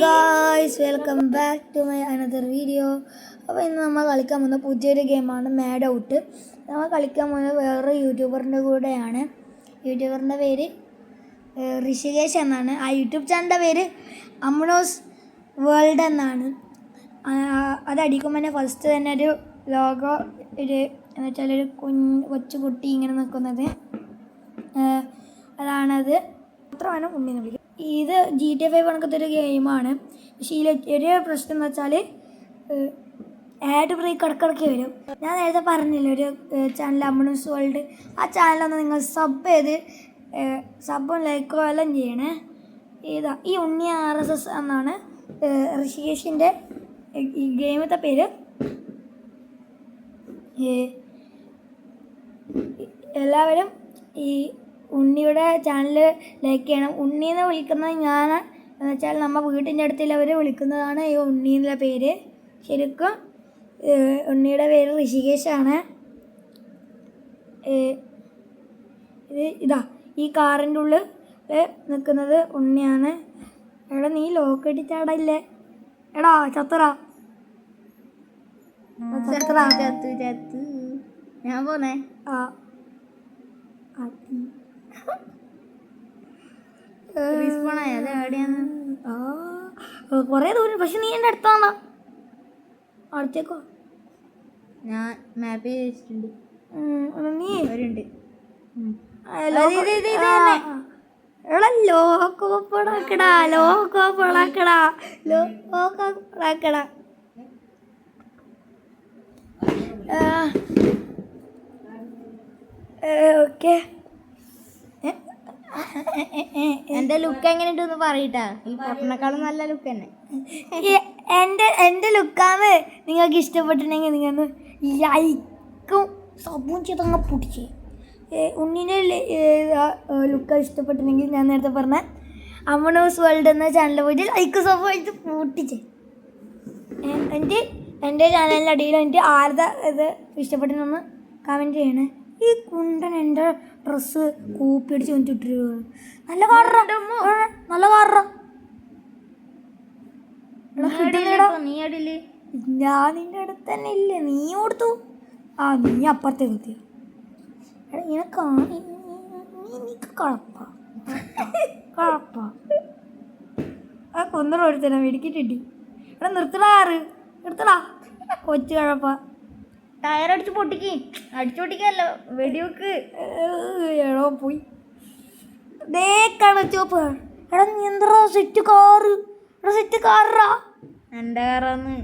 Guys welcome back to my another video അപ്പോൾ ഇന്ന് നമ്മൾ കളിക്കാൻ പോകുന്ന പുതിയൊരു ഗെയിമാണ് മാഡ് ഔട്ട് നമ്മൾ കളിക്കാൻ പോകുന്നത് വേറൊരു യൂട്യൂബറിന്റെ കൂടെയാണ്. യൂട്യൂബറിന്റെ പേര് ഋഷികേഷ് എന്നാണ്. ആ യൂട്യൂബ് ചാനലിന്റെ പേര് അമ്നോസ് വേൾഡ് എന്നാണ്. അതടിക്കുമ്പോൾ തന്നെ ഫസ്റ്റ് തന്നെ ഒരു ലോഗോ ഒരു എന്ന് വെച്ചാൽ ഒരു കുഞ്ഞ് കൊച്ചുകുട്ടി ഇങ്ങനെ നിൽക്കുന്നത്. അതാണത്. മാത്രമാണ് ഉണ്ണി വിളി ഇത് ജി ടി ഫൈവ് കണക്കത്തെ ഒരു ഗെയിമാണ് പക്ഷേ ഇതിൽ ഒരു പ്രശ്നം എന്ന് വെച്ചാൽ ആഡ് ബ്രേക്ക് ഇടക്കിടക്ക് വരും. ഞാൻ നേരത്തെ പറഞ്ഞില്ല ഒരു ചാനൽ അമ്മണൂസ് വേൾഡ് ആ ചാനലൊന്ന് നിങ്ങൾ സബ് ചെയ്ത് സബും ലൈക്കോ എല്ലാം ചെയ്യണേ. ഇതാ ഈ ഉണ്ണി ആർ എസ് എസ് എന്നാണ് ഋഷികേഷിന്റെ ഈ ഗെയിമത്തെ പേര്. എല്ലാവരും ഈ ഉണ്ണിയുടെ ചാനൽ ലൈക്ക് ചെയ്യണം. ഉണ്ണി എന്ന് വിളിക്കുന്നത് ഞാൻ എന്ന് വെച്ചാൽ നമ്മൾ വീട്ടിന്റെ അടുത്തുള്ളവർ വിളിക്കുന്നതാണ് ഈ ഉണ്ണി എന്നുള്ള പേര്. ശരിക്കും ഉണ്ണിയുടെ പേര് ഋഷികേശാണ്. ഇത് ഇതാ ഈ കാറിന്റെ ഉള്ളിൽ നിൽക്കുന്നത് ഉണ്ണിയാണ്. എടാ നീ ലോക്ക് അടിച്ചാടല്ലേ എടാ ചത്തറ. ചത്തറ. ചത്തു ചത്തു. ഞാൻ പോന്നേ. ആ. കുറേ ദൂരം. പക്ഷെ നീ എന്റെ അടുത്താണോ? അടുത്തേക്കോ ഞാൻ മാപ്പ് ചെയ്തിട്ടുണ്ട്. നീ. ആ. എടാ ലോക്കോപ്പടാക്കടാ ലോക്കോപ്പടാക്കടാ ലോക്കോപ്പടാക്കടാ ഓക്കെ. എന്റെ ലുക്ക് എങ്ങനെയുണ്ടെന്ന് പറയട്ടാ. ഈ പൊട്ടനേക്കാളും നല്ല ലുക്ക് തന്നെ. എന്റെ എന്റെ ലുക്കാണ് നിങ്ങൾക്ക് ഇഷ്ടപ്പെട്ടിട്ടുണ്ടെങ്കിൽ നിങ്ങൾ ലൈക്കും സബും ചെയ്തങ്ങ് പൊടിച്ച്. ഉണ്ണിന്റെ ലുക്ക് ഇഷ്ടപ്പെട്ടിട്ടുണ്ടെങ്കിൽ ഞാൻ നേരത്തെ പറഞ്ഞ അമ്മണോസ് വേൾഡ് എന്ന ചാനലിൽ പോയിട്ട് ലൈക്ക് സബ് പൊട്ടിച്ച്. എന്റെ എന്റെ ചാനലിന്റെ അടിയിൽ എനിക്ക് ആരുടെ ഇത് ഇഷ്ടപ്പെട്ടെന്നൊന്ന് കമന്റ് ചെയ്യണേ. ഈ കുണ്ടൻ എന്റെ ഡ്രസ്സ് കൂപ്പിയടിച്ച് വന്നിട്ടിട്ട് നല്ല കാറ നല്ല കാറ ഞാൻ നിന്റെ അടുത്ത് തന്നെ ഇല്ലേ? നീ കൊടുത്തു. ആ നീ അപ്പുറത്തെ കുത്തി എടാ നിനക്കാ നിനക്ക് കഴപ്പ കഴപ്പ ആ കൊന്നറ ഒരുത്തനെ. വെടിക്കിട്ടിട്ടി എടാ നിർത്തടാ ആറ് നിർത്തടാ. കൊച്ചു കഴപ്പ ടയർ അടിച്ച് പൊട്ടിക്ക്. അടിച്ചു പൊട്ടിക്കല്ലോ വെടിവെക്ക്. എടോ പോയി. ദേ കാണ എടാ നീ എന്താ സെറ്റ് കാറ് എടാ സെറ്റ് കാറാ എന്റെ കാറാന്ന്.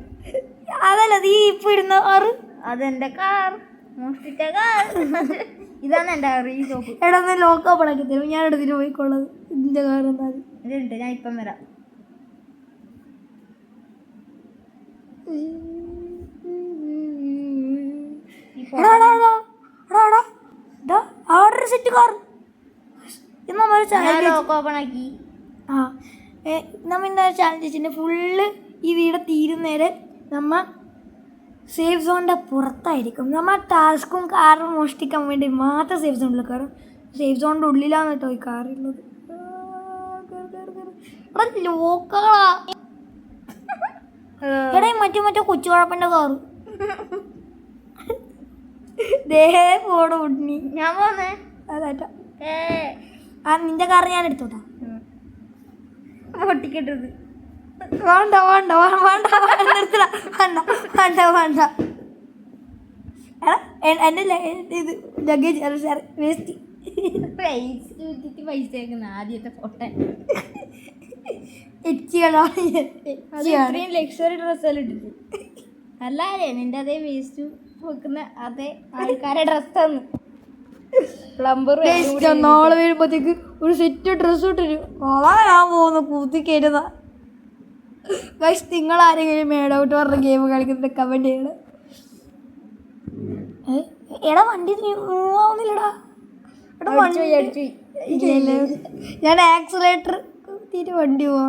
അതല്ല നീ ഇപ്പൊ ഇടുന്ന കാറ്? അതെന്റെ കാർ. മോഷ്ടിച്ച കാർ. ഇതാണ് എന്റെ കാർ ഈ ഷോപ്പ് എടാ ഒന്ന് ലോക്കാ പണക്കി തരും ഞാൻ എടുത്തിട്ട് പോയിക്കൊള്ളത് ഇതിന്റെ കാർ ഇതുണ്ട് ഞാൻ ഇപ്പം വരാം. Set car. നമ്മൾ ചാനൽ ഓപ്പൺ ആക്കി. ആ. ഫുള്ള് ഈ വീട് തീരുന്നേരെ നമ്മ സേഫ് സോണിന്റെ പുറത്തായിരിക്കും. നമ്മ ടാസ്കും കാറും മോഷ്ടിക്കാൻ വേണ്ടി മാത്രം സേഫ് സോണിൽ കയറും സേഫ് സോണിന്റെ ഉള്ളിലാണ് കേട്ടോ ഈ കാറുള്ളത് എടാ ലോക്കളാ മറ്റേ മറ്റേ കൊച്ചു കുഴപ്പന്റെ കാറ് ദേ പോട ഉണ്ണി. ഞാൻ പോന്നേ. അതാട്ടാ. ആ നിന്റെ കാർ ഞാൻ എടുത്തോട്ടാ. പൊട്ടിക്കിട്ടത്. വേണ്ട വേണ്ട വേണ്ട വേണ്ട വേണ്ട നിർത്തല വേണ്ട വേണ്ട വേണ്ട. എന്റെ ഇത് ലഗേജ് സാർ വേസ്റ്റ് പൈസ ആദ്യത്തെ ഫോട്ടോ എച്ചികളാണ് ഇത്രയും ലക്ഷറി ഡ്രസ്സെല്ലാം ഇട്ടിട്ട്? അല്ലാതെ നിന്റെ അതേ വേസ്റ്റ് വെക്കുന്ന അതേ ആൾക്കാരെ ഡ്രസ് തന്നു പ്ലംബർ നാളെ വരുമ്പോഴത്തേക്ക് ഒരു സെറ്റ് ഡ്രസ്സ് ഇട്ടിരും ഞാൻ പോകുന്നു കൂത്തി കയറ്റുന്ന ഗൈസ് നിങ്ങൾ ആരെങ്കിലും ഔട്ട് പറഞ്ഞ ഗെയിം കളിക്കുന്നത് കമന്റ് ചെയ്യണം എടാ വണ്ടി മൂവാവുന്നില്ലടാ എടാ വണ്ടി. ഞാൻ ആക്സിലേറ്റർ കുത്തിയിട്ട് വണ്ടി പോവാ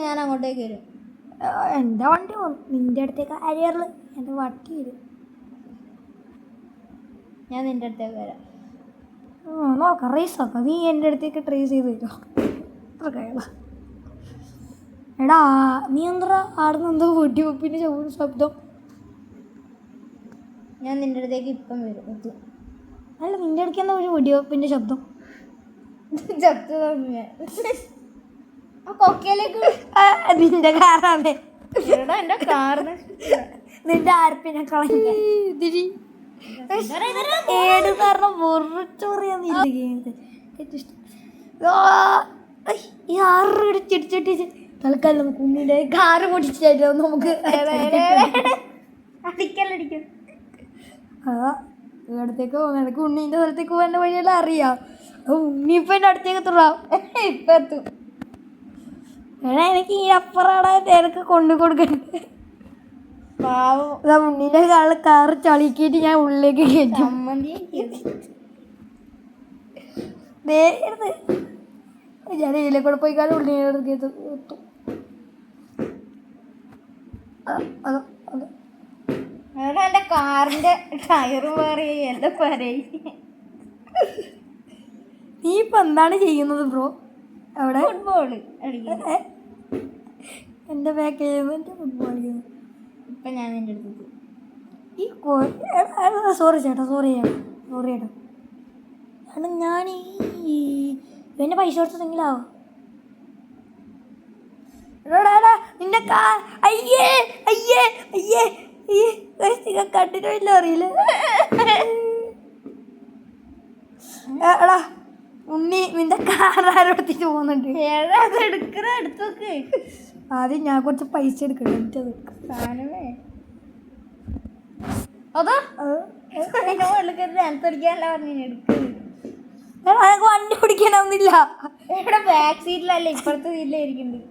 ഞാൻ അങ്ങോട്ടേക്ക് വരും എന്റെ വണ്ടി പോകും നിന്റെ അടുത്തേക്ക് അരിയറിൽ എന്റെ വട്ടി വരും. ഞാൻ നിന്റെ അടുത്തേക്ക് വരാം. നോക്കാം. റേസ് ആക്കാം നീ എന്റെ അടുത്തേക്ക് ട്രേസ് ചെയ്ത് തരുമോ അത്ര എടാ നീ എന്താ ആടുന്ന എന്തോ വെട്ടി വെപ്പിന്റെ ശബ്ദം. ഞാൻ നിന്റെ അടുത്തേക്ക് ഇപ്പം വരും. എത്തും അല്ല നിന്റെ എന്താ ഒരു വെടിവെപ്പിന്റെ ശബ്ദം. ചത്തു തന്നെ ഞാൻ. നിന്റെ കാറാണ്. എന്റെ കാറിന് നിന്റെ ആർപ്പിനെ കളഞ്ഞ ഏട് കാരണം ഐ, ഈ ആറ് ചിടിച്ചിട്ട് തൽക്കാലം നമുക്ക് ഉണ്ണിയുടെ കാറ് പൊടിച്ചിട്ടോ നമുക്ക് അടിക്കലടിക്കും ആ ഇവിടത്തേക്ക് പോകുന്ന എനിക്ക് ഉണ്ണീന്റെ സ്ഥലത്തേക്ക് പോകാൻ വഴിയെല്ലാം അറിയാം. ഉണ്ണി ഇപ്പം എന്റെ അടുത്തേക്ക് എത്തുള്ളൂ ഇപ്പൊ എത്തും. എടാ എനിക്ക് ഈ അപ്പുറാടാ എനിക്ക് കൊണ്ടു കൊടുക്കണ്ടേ പാവം. ഇതാ ഉണ്ണീന്റെ കാറ് കാറ് ചളിക്കിയിട്ട് ഞാൻ ഉള്ളിലേക്ക് കയറ്റും. ഞാൻ ഇതിലെ കൂടെ പോയി കാലം ഉള്ളിന്റെ അത് അത്. എന്റെ കാറിന്റെ ടയറ് വേറെ എല്ലാം പറയും നീ ഇപ്പം എന്താണ് ചെയ്യുന്നത് ബ്രോ? അവിടെ? ഫുട്ബോൾ അടിക്കുന്നു ഏ? എന്റെ ബാക്ക് ചെയ്യുന്നത് എന്റെ ഫുട്ബോൾ കളിക്കുന്നത് ഇപ്പൊ ഞാൻ എന്റെ അടുത്ത് ഈ സോറി ചേട്ടാ സോറി ചേട്ടാ സോറി ചേട്ടാ. കാരണം ഞാൻ ഈ ഇവന്റെ പൈസ കൊടുത്തെങ്കിലോ എടാ നിന്റെ കാ അയ്യേ അയ്യേ അയ്യേ ഈ നിങ്ങൾ കണ്ടിട്ടോ ഇല്ല അറിയില്ല? എടാ ഉണ്ണി നിന്റെ കാറാരോടത്തിട്ട് പോകുന്നുണ്ട്. ഏതാ എടുക്കണ? എടുത്തോക്ക് ആദ്യം ഞാൻ കുറച്ച് പൈസ എടുക്കണം എന്നിട്ട് എടുക്കാം. സാധനമേ. അതോ? പറഞ്ഞു എനിക്ക് വണ്ടി പിടിക്കണമെന്നില്ല ഇവിടെ ബാക്ക് സീറ്റിലല്ല ഇപ്പുറത്തെ സീറ്റിലായിരിക്കുന്നുണ്ട്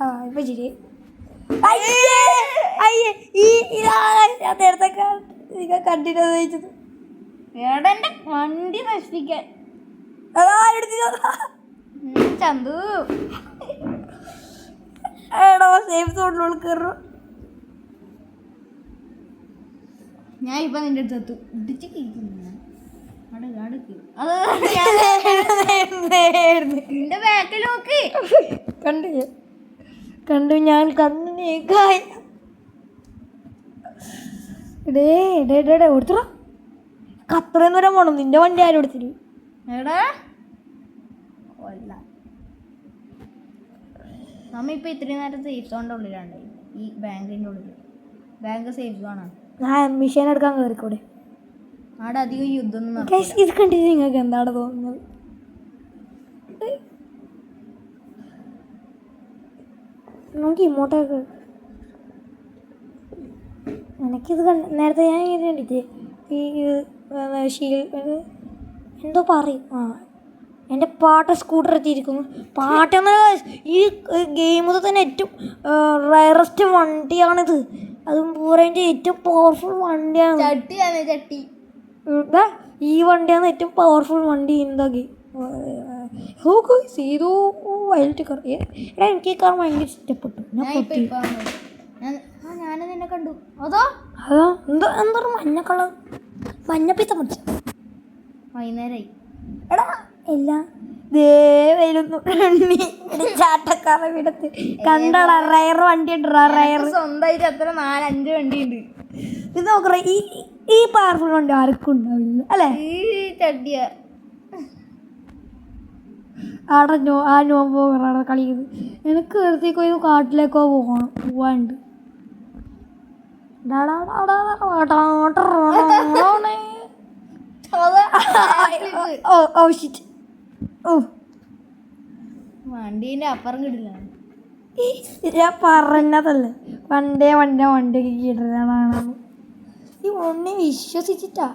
ആ ഇപ്പൊ ശരി. അയ്യേ! അയ്യേ! ഈ നേരത്തെ കണ്ടിട്ട് ചോദിച്ചത് എന്റെ വണ്ടി നശിപ്പിക്കാൻ ചന്തു എടോ സേഫ് ഞാൻ ഇപ്പൊ നിന്റെ അടുത്ത് എത്തു. ഇടിച്ച് നിന്റെ ബാക്കിൽ നോക്ക്. കണ്ടു. കണ്ടു ഞാൻ കണ്ണു നീക്കായി. ഇടേ ഇടേ ഡേ കൊടുത്തോ അത്രയും ദൂരം പോണം. നിന്റെ വണ്ടി ആരും എടുത്തില്ല എടാ. കൊല്ല നമ്മ ഇപ്പൊ ഇത്രയും നേരം സേഫ് സോണിന്റെ ഉള്ളിലാണ് ഈ ബാങ്കിന്റെ ഉള്ളിൽ ബാങ്ക് സേഫ് സോണാണ് ഞാൻ മിഷീൻ എടുക്കാൻ കയറിക്കൂടെ അവിടെ അധികം യുദ്ധം ഇത് കണ്ടിട്ട് നിങ്ങൾക്ക് എന്താണ് തോന്നുന്നത്? നമുക്ക് ഇമോട്ടൊക്കെ എനിക്കിത് കണ്ട് നേരത്തെ ഞാൻ ഇങ്ങനെ കണ്ടിട്ട് ഈ ഷീൽ എന്തോ പറയും. ആ എന്റെ പാട്ട സ്കൂട്ടർ എത്തിയിരിക്കുന്നു. പാട്ടെന്ന് ഈ ഗെയിമിൽ തന്നെ ഏറ്റവും റയറസ്റ്റ് വണ്ടിയാണിത്. അതും പൂരേന്റെ ഏറ്റവും പവർഫുൾ വണ്ടിയാണ്. ചട്ടിയാണ് ചട്ടി. ദാ, ഈ വണ്ടിയാണ് ഏറ്റവും പവർഫുൾ വണ്ടി എന്താ the game wild guys car എടാ എനിക്ക് ഈ കാർ ഭയങ്കര ഇഷ്ടപ്പെട്ടു. ഞാൻ പൊട്ടി. ഞാനും നിന്നെ കണ്ടു. അതോ? അതോ എന്താ എന്താ മഞ്ഞ കളർ? മഞ്ഞപ്പിത്തം വൈകുന്നേരമായി എടാ എല്ലാം ദേ വരുന്നു ചാട്ടക്കാറ വിടത്ത് കണ്ടടാ റയർ വണ്ടി ഉണ്ട് റയർ സ്വന്തമായിട്ട് അത്ര നാലഞ്ച് വണ്ടി ഉണ്ട് ഇത് നോക്കറ ഈ ഈ പവർഫുൾ വണ്ടി ആർക്കും ഉണ്ടാവില്ല അല്ലേ ഈ ചട്ടിയ ആടെ നോ ആ നോ പോകണ കളിക്കുന്നത് എനിക്ക് വെറുതേക്കോ ഇത് കാട്ടിലേക്കോ പോകണം പോവാണ്ട് ഓ ഓ ഷിറ്റ് ഓ. വണ്ടീന്റെ അപ്പുറം കിട്ടില്ല ഞാൻ പറഞ്ഞതല്ലേ. വണ്ടേ വണ്ടി വണ്ടിയൊക്കെ കിടലാണ് ഈ ഒന്നെ വിശ്വസിച്ചിട്ടാ.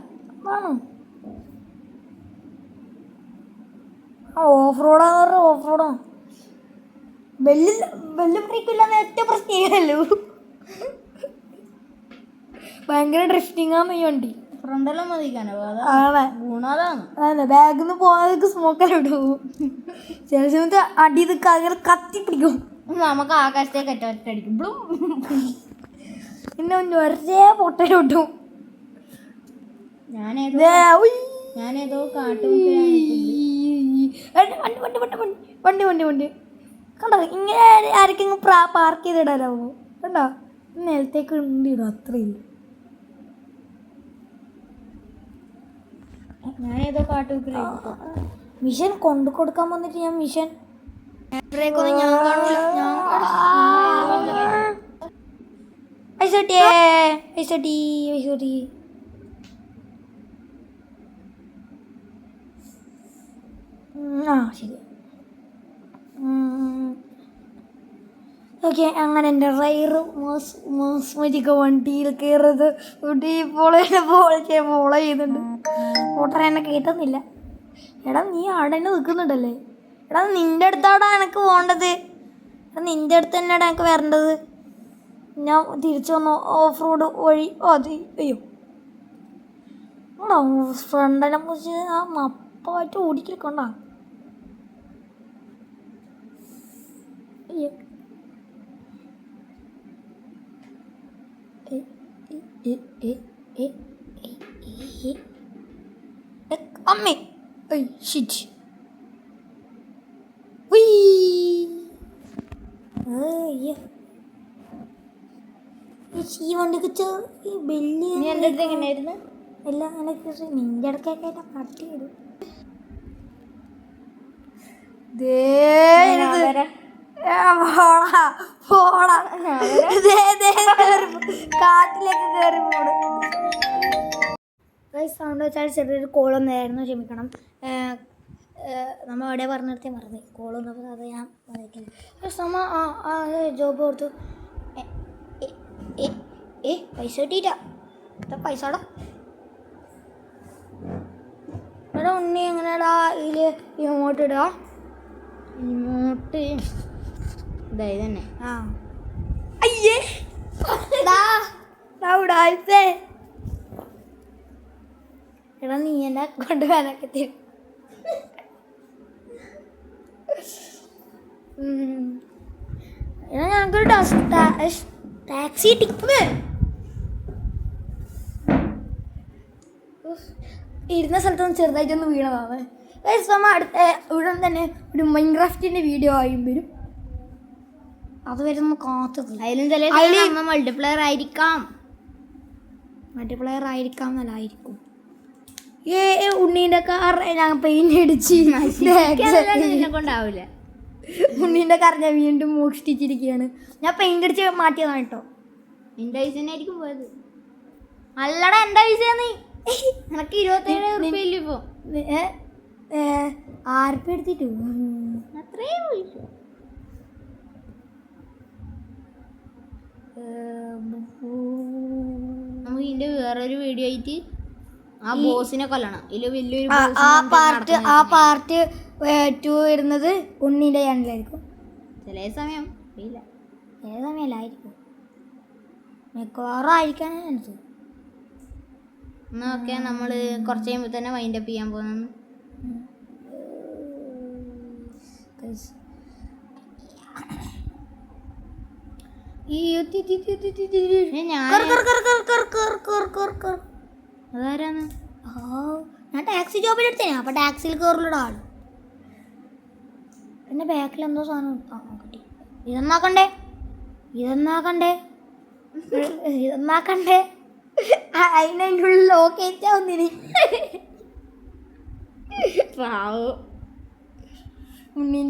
ആണോ? ആ ഓഫ് റോഡാന്ന് പറഞ്ഞ ഓഫ് റോഡാ ബെല്ല് ബെല്ല് ബ്രേക്കില്ലാന്ന് ഏറ്റവും പ്രശ്നമല്ലോ ഭയങ്കര ഡ്രിഫ്റ്റിംഗ് ആണ് ഈ വണ്ടി. ഫ്രണ്ടെല്ലാം ആണ്. ഗുണതാണ് ബാഗിൽ നിന്ന് പോകുന്നതൊക്കെ സ്മോക്കെല്ലാം ഇടും. ചില സമയത്ത് അടി ഇത് അങ്ങനെ കത്തി പിടിക്കും. നമുക്ക് ആകാശത്തേക്ക് ഒറ്റ ഒറ്റ അടിക്കും. ബ്ലും. പിന്നെ ഒരേ പൊട്ടലോട്ടും ഞാനേതോ ഞാനേത് കാട്ടും വണ്ടി വണ്ടി വണ്ടി വണ്ടി വണ്ടി വണ്ടി കണ്ടോ ഇങ്ങനെ ആരൊക്കെ പ്രാ പാർക്ക് ചെയ്തിടാനാവോ? കണ്ടോ? നിലത്തേക്ക് ഉണ്ട് ഇടും മിഷൻ കൊണ്ടു കൊടുക്കാൻ വന്നിട്ട് ഞാൻ മിഷൻ? ആ ശരി. ഓക്കെ അങ്ങനെ എന്റെ റൈറ് മോസ് മോസ്മരിക്ക വണ്ടിയിൽ കയറുന്നത് ഇവിടെ ഫോളോ ഫോളോ ചെയ്യുന്നുണ്ട്. ഓട്ടർ എന്നെ കേട്ടുന്നില്ല എടാ നീ അവിടെ തന്നെ നിൽക്കുന്നുണ്ടല്ലേ? എടാ നിന്റെ അടുത്താടാ എനിക്ക് പോകേണ്ടത് എടാ നിന്റെ അടുത്ത് തന്നെയാണ് എനിക്ക് വരേണ്ടത്. ഞാൻ തിരിച്ചു വന്നു. ഓഫ് റോഡ് വഴി. അത് അയ്യോ. ഫ്രണ്ടിനെ കുറിച്ച് ആ മപ്പായിട്ട് ഓടിക്കൊണ്ടാ അയ്യോ. അമ്മേ ഷിറ്റ് ഈ വണ്ടിക്ക് ഈ ദേ ദേ കാട്ടിലേക്ക് കയറി പോണ്. സൗണ്ട് വെച്ചാൽ ചെറിയൊരു കോൾ വന്നായിരുന്നു ക്ഷമിക്കണം നമ്മൾ അവിടെ പറഞ്ഞിടത്തേ മറന്നു. കോൾ വന്നപ്പോൾ അത് ഞാൻ വന്നിട്ടില്ല സമ ആ ആ ജോബ് കൊടുത്തു. ഏ, പൈസ കിട്ടിയിട്ട? പൈസടാ എടാ ഉണ്ണി എങ്ങനെയാടാ ഇതിൽ ഇങ്ങോട്ട് ഇടുക ഇങ്ങോട്ട് ഇതായി തന്നെ ആ. അയ്യേ! ഡാ എടാ നീ എന്നെ കൊണ്ടുപോകാനൊക്കെ തരും എടാ ഞങ്ങൾക്കൊരു ടാക്സി ടിപ്പ്. ഇരുന്ന സ്ഥലത്തൊന്ന് ചെറുതായിട്ടൊന്ന് വീണതാണ് അടുത്ത ഉടൻ തന്നെ ഒരു മൈൻക്രാഫ്റ്റിന്റെ വീഡിയോ ആയും വരും. ഒന്ന് വരുന്ന കാത്തത് അതിലും ചില മൾട്ടിപ്ലെയർ ആയിരിക്കാം. മൾട്ടിപ്ലെയർ ആയിരിക്കാം എന്നല്ലായിരിക്കും ഏ ഏ, ഉണ്ണീന്റെ കാർ ഞാൻ പെയിന്റ് അടിച്ച് കൊണ്ടാവില്ല ഉണ്ണീന്റെ കാർ ഞാൻ വീണ്ടും മോഷ്ടിച്ചിരിക്കുകയാണ് ഞാൻ പെയിന്റ് അടിച്ച് മാറ്റിയതാണ് കേട്ടോ. നിന്റെ പൈസ തന്നെ ആയിരിക്കും പോയത്. അല്ലടാ എന്റെ പൈസ നീ നിനക്ക് ഇരുപത്തേഴ് റുപ്യ ഇല്ല ഇപ്പൊ? ഏ, ഏ, ആർപ്പ് എടുത്തിട്ടു? അത്രേ പൈസ നമുക്ക് ഇതിന്റെ വേറൊരു വീഡിയോ ആയിട്ട് ആ ബോസിനെ കൊല്ലണം. ഇതിൽ വലിയൊരു ആ- പാർട്ട് ആ പാർട്ട് ടു വരുന്നത് ഉണ്ണിന്റെ ചാനലായിരിക്കും. ചില സമയം ഇല്ല. ചില സമയമല്ലായിരിക്കും മിക്കവാറും ആയിരിക്കാൻ ചാൻസ് എന്നാ ഓക്കെ നമ്മൾ കുറച്ച് കഴിയുമ്പോ തന്നെ വൈൻഡ് അപ്പ് ചെയ്യാൻ പോകുന്നു. തി- അതാരാന്ന് ഞാൻ ടാക്സി ജോബിൽ എടുത്തേനെ. അപ്പം ടാക്സിയിൽ കയറുള്ള പിന്നെ ബാക്കിൽ എന്തോ സാധനം ഇതെന്നാക്കണ്ടേ? ഇതെന്നാക്കണ്ടേ? ഇതെന്നാക്കണ്ടേ? അതിനതിന്റെ ഉള്ളിൽ ലോക്കേറ്റാ ഒന്നിനി പാവോ.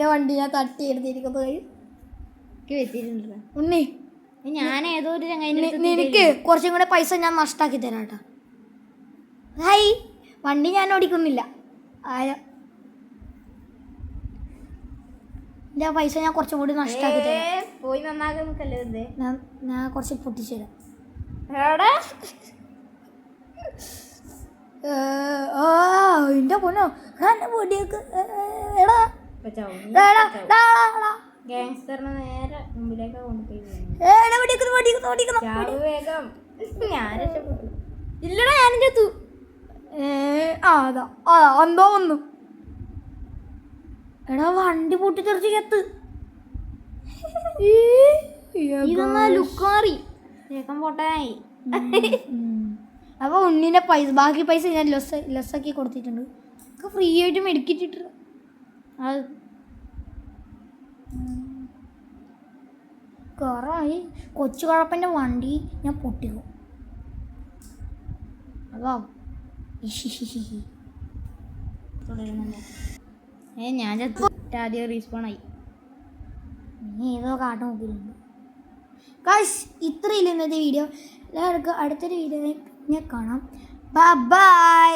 വണ്ടി ഞാൻ തട്ടി എടുത്തിരിക്കുന്നത്. കഴിയും ഉണ്ണി. ഞാൻ ഏതോ ഒരു ചങ്ങായിന്റെ അടുത്ത് നിനക്ക് കുറച്ചും കൂടെ പൈസ ഞാൻ നഷ്ടാക്കി തരാം കേട്ടോ. ഹായ് വണ്ടി ഞാൻ ഓടിക്കുന്നില്ല. ആര? എന്റെ പൈസ ഞാൻ കുറച്ചും കൂടി നഷ്ടാക്കി തരാം. പോയി നന്നാക്കാൻ നിൽക്കല്ലേ ഇത്? ഞാൻ ഞാൻ കുറച്ച് പൊട്ടിച്ചു തരാം. ഓ ഏ, ആ എന്റെ പൊന്നോ. എടാ എന്റെ പൊടിയൊക്കെ. എടാ. എടാ, എടാ, എടാ, എടാ. ഗാങ്സ്റ്ററിനെ നേരെ മുമ്പിലേക്ക് കൊണ്ടുപോയി വേഗം. ഞാൻ രക്ഷപ്പെട്ടു. ഇല്ലടാ ഞാൻ ചത്തു ആ അതാ അതാ എന്തോ വന്നു. എടാ വണ്ടി പൊട്ടിത്തെറിച്ച് കത്ത് ഇതെന്നാ ലുക്ക് മാറി. വേഗം പൊട്ടാനായി. അപ്പോൾ ഉണ്ണിന്റെ പൈസ ബാക്കി പൈസ ഞാൻ ലെസ് ലെസ്സാക്കി കൊടുത്തിട്ടുണ്ട്. ഫ്രീ ആയിട്ട് മെഡിക്കിട്ടിട്ട് അത് കുറവായി കൊച്ചു കുഴപ്പന്റെ വണ്ടി ഞാൻ പൊട്ടിക്കും. അതോ? ഏ ഞാൻ ചത്തു. ആദ്യം റീസ്പോൺ ആയി. നീ ഏതോ കാട്ട് നോക്കിയിട്ടുണ്ട്. കാശ് ഇത്രയില്ല ഇന്നത്തെ വീഡിയോ എല്ലാവർക്കും അടുത്തൊരു വീഡിയോ ഞാൻ കാണാം. ബൈ